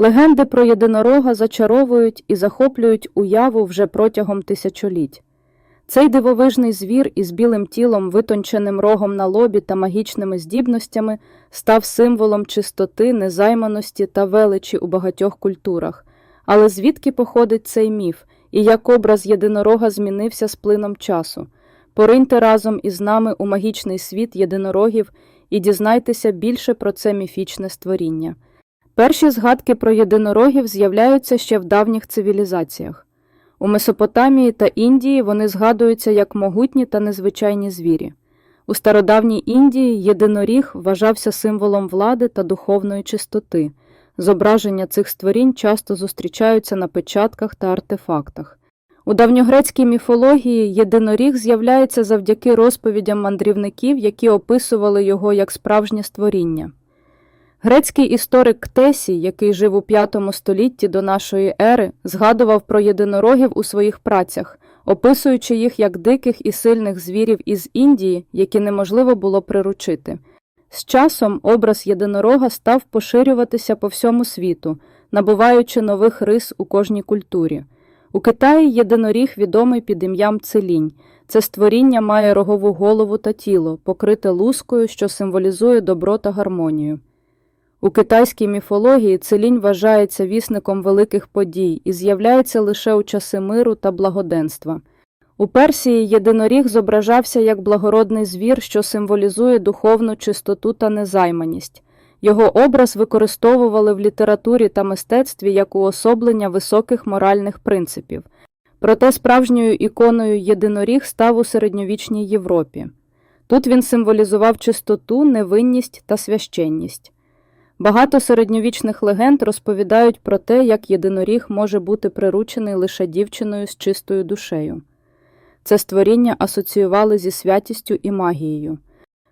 Легенди про єдинорога зачаровують і захоплюють уяву вже протягом тисячоліть. Цей дивовижний звір із білим тілом, витонченим рогом на лобі та магічними здібностями став символом чистоти, незайманості та величі у багатьох культурах. Але звідки походить цей міф і як образ єдинорога змінився з плином часу? Пориньте разом із нами у магічний світ єдинорогів і дізнайтеся більше про це міфічне створіння. Перші згадки про єдинорогів з'являються ще в давніх цивілізаціях. У Месопотамії та Індії вони згадуються як могутні та незвичайні звірі. У стародавній Індії єдиноріг вважався символом влади та духовної чистоти. Зображення цих створінь часто зустрічаються на печатках та артефактах. У давньогрецькій міфології єдиноріг з'являється завдяки розповідям мандрівників, які описували його як справжнє створіння. Грецький історик Ктесій, який жив у V столітті до нашої ери, згадував про єдинорогів у своїх працях, описуючи їх як диких і сильних звірів із Індії, які неможливо було приручити. З часом образ єдинорога став поширюватися по всьому світу, набуваючи нових рис у кожній культурі. У Китаї єдиноріг відомий під ім'ям Целінь. Це створіння має рогову голову та тіло, покрите лускою, що символізує добро та гармонію. У китайській міфології целінь вважається вісником великих подій і з'являється лише у часи миру та благоденства. У Персії єдиноріг зображався як благородний звір, що символізує духовну чистоту та незайманість. Його образ використовували в літературі та мистецтві як уособлення високих моральних принципів. Проте справжньою іконою єдиноріг став у середньовічній Європі. Тут він символізував чистоту, невинність та священність. Багато середньовічних легенд розповідають про те, як єдиноріг може бути приручений лише дівчиною з чистою душею. Це створіння асоціювали зі святістю і магією.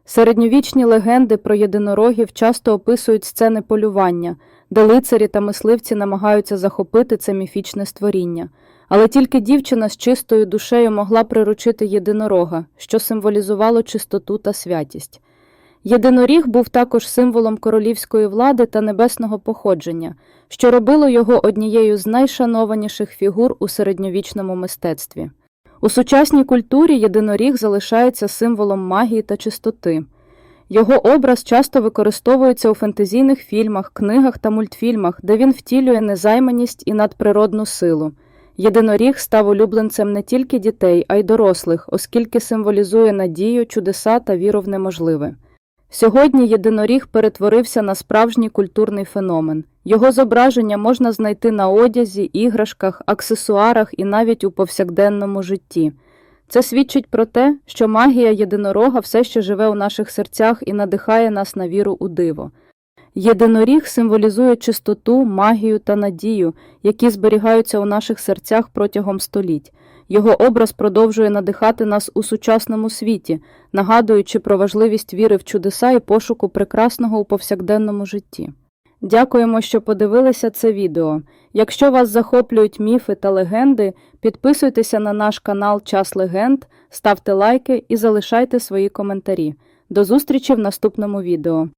Середньовічні легенди про єдинорогів часто описують сцени полювання, де лицарі та мисливці намагаються захопити це міфічне створіння. Але тільки дівчина з чистою душею могла приручити єдинорога, що символізувало чистоту та святість. Єдиноріг був також символом королівської влади та небесного походження, що робило його однією з найшанованіших фігур у середньовічному мистецтві. У сучасній культурі єдиноріг залишається символом магії та чистоти. Його образ часто використовується у фентезійних фільмах, книгах та мультфільмах, де він втілює незайманість і надприродну силу. Єдиноріг став улюбленцем не тільки дітей, а й дорослих, оскільки символізує надію, чудеса та віру в неможливе. Сьогодні єдиноріг перетворився на справжній культурний феномен. Його зображення можна знайти на одязі, іграшках, аксесуарах і навіть у повсякденному житті. Це свідчить про те, що магія єдинорога все ще живе у наших серцях і надихає нас на віру у диво. Єдиноріг символізує чистоту, магію та надію, які зберігаються у наших серцях протягом століть. Його образ продовжує надихати нас у сучасному світі, нагадуючи про важливість віри в чудеса і пошуку прекрасного у повсякденному житті. Дякуємо, що подивилися це відео. Якщо вас захоплюють міфи та легенди, підписуйтеся на наш канал Час Легенд, ставте лайки і залишайте свої коментарі. До зустрічі в наступному відео.